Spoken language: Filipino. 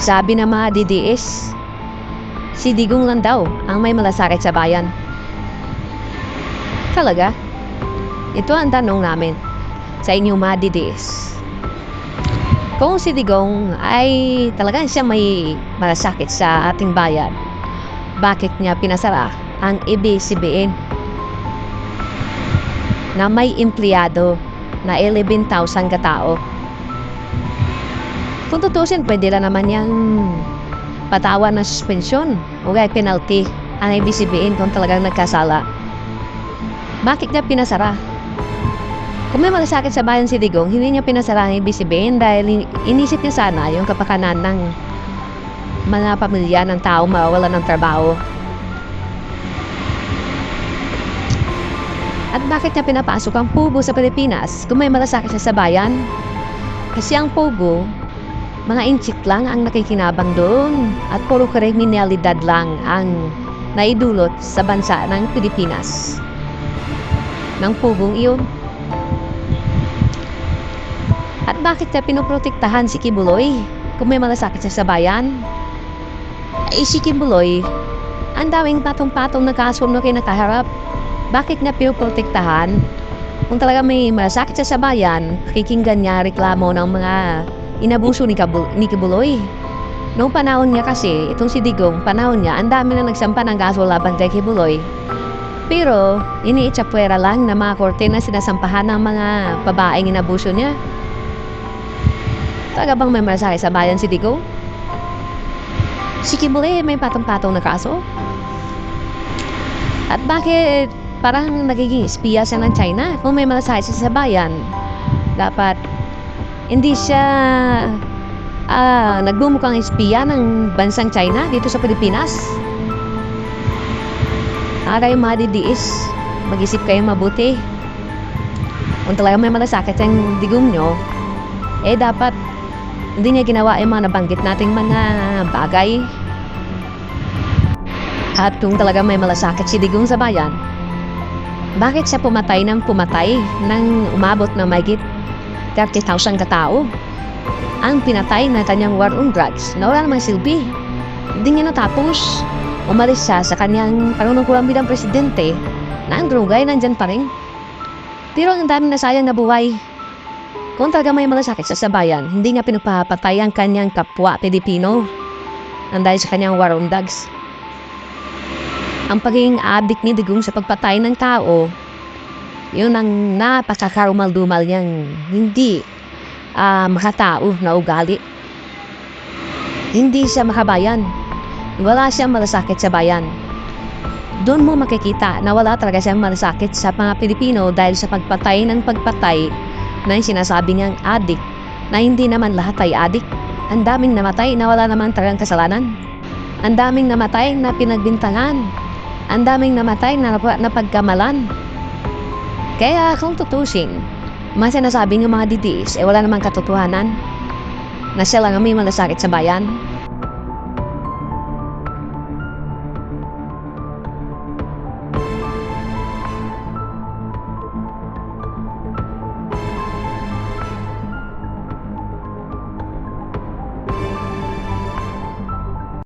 Sabi ng mga DDS, si Digong lang daw ang may malasakit sa bayan. Talaga? Ito ang tanong namin sa inyong mga DDS. Kung si Digong ay talagang siya may malasakit sa ating bayan, bakit niya pinasara ang ABCBN na may empleyado na 11,000 katao? Kung tutusin, pwede lang naman yung patawan ng suspensyon o kaya penalty ang ABCBN kung talagang nagkasala. Bakit niya pinasara? Kung may malasakit sa bayan si Digong, hindi niya pinasara ang ABCBN dahil in- inisip niya sana yung kapakanan ng mga pamilya ng tao mawawala ng trabaho. At bakit niya pinapasok ang Pugo sa Pilipinas kung may malasakit siya sa bayan? Kasi ang Pugo, mga inchik lang ang nakikinabang doon at puro kriminalidad lang ang naidulot sa bansa ng Pilipinas. Ng Pugong iyon. At bakit niya pinoprotektahan si Kibuloy kung may malasakit siya sa bayan? Ay si Kibuloy, ang daming patong-patong na kaso na kinakaharap. Bakit niya pinoprotektahan? Kung talaga may malasakit siya sa bayan, kikinggan niya reklamo ng mga inabuso ni, Kabu- ni Kibuloy. Noong panahon niya kasi, itong si Digong, panahon niya, ang dami na nagsampa ng kaso laban kay Kibuloy. Pero, iniitsapwera lang na mga korte na sinasampahan ng mga babaeng inabuso niya. Talaga bang may malasakit sa bayan si Digong? Si Kibuloy may patong-patong na kaso? At bakit parang nagiging espiya siya ng China kung may malasakit siya sa bayan? Dapat hindi siya ah, nagbumukhang espiya ng bansang China dito sa Pilipinas. Aray mga didiis, mag-isip kayo mabuti. Kung talaga may malasakit ang digong nyo, eh dapat hindi niya ginawa yung mga nabanggit nating mga bagay. At kung talaga may malasakit si Digong sa bayan, bakit siya pumatay ng pumatay nang umabot na mahigit 30,000 katao? Ang pinatay na kanyang war on drugs na wala namang. Hindi niya natapos. Umalis siya sa kanyang panunungkulang bilang presidente na ang drugay nandyan pa rin. Pero ang daming nasayang na buhay. Kung talaga may malasakit sa sabayan, hindi niya pinapapatay ang kanyang kapwa Pilipino. Ang dahil sa kanyang war on drugs. Ang pagiging addict ni Digong sa pagpatay ng tao, yun ang napakakarumal-dumal niyang hindi ah, makatao na ugali. Hindi siya makabayan. Wala siyang malasakit sa bayan. Doon mo makikita na wala talaga siyang malasakit sa mga Pilipino dahil sa pagpatay ng pagpatay na sinasabi niyang addict na hindi naman lahat ay addict. Ang daming namatay na wala namang talagang kasalanan. Ang daming namatay na pinagbintangan. Ang daming namatay na nap- napagkamalan. Kaya kung tutusin, mga sinasabi ng mga didis, eh wala namang katotohanan na siya lang ang may malasakit sa bayan.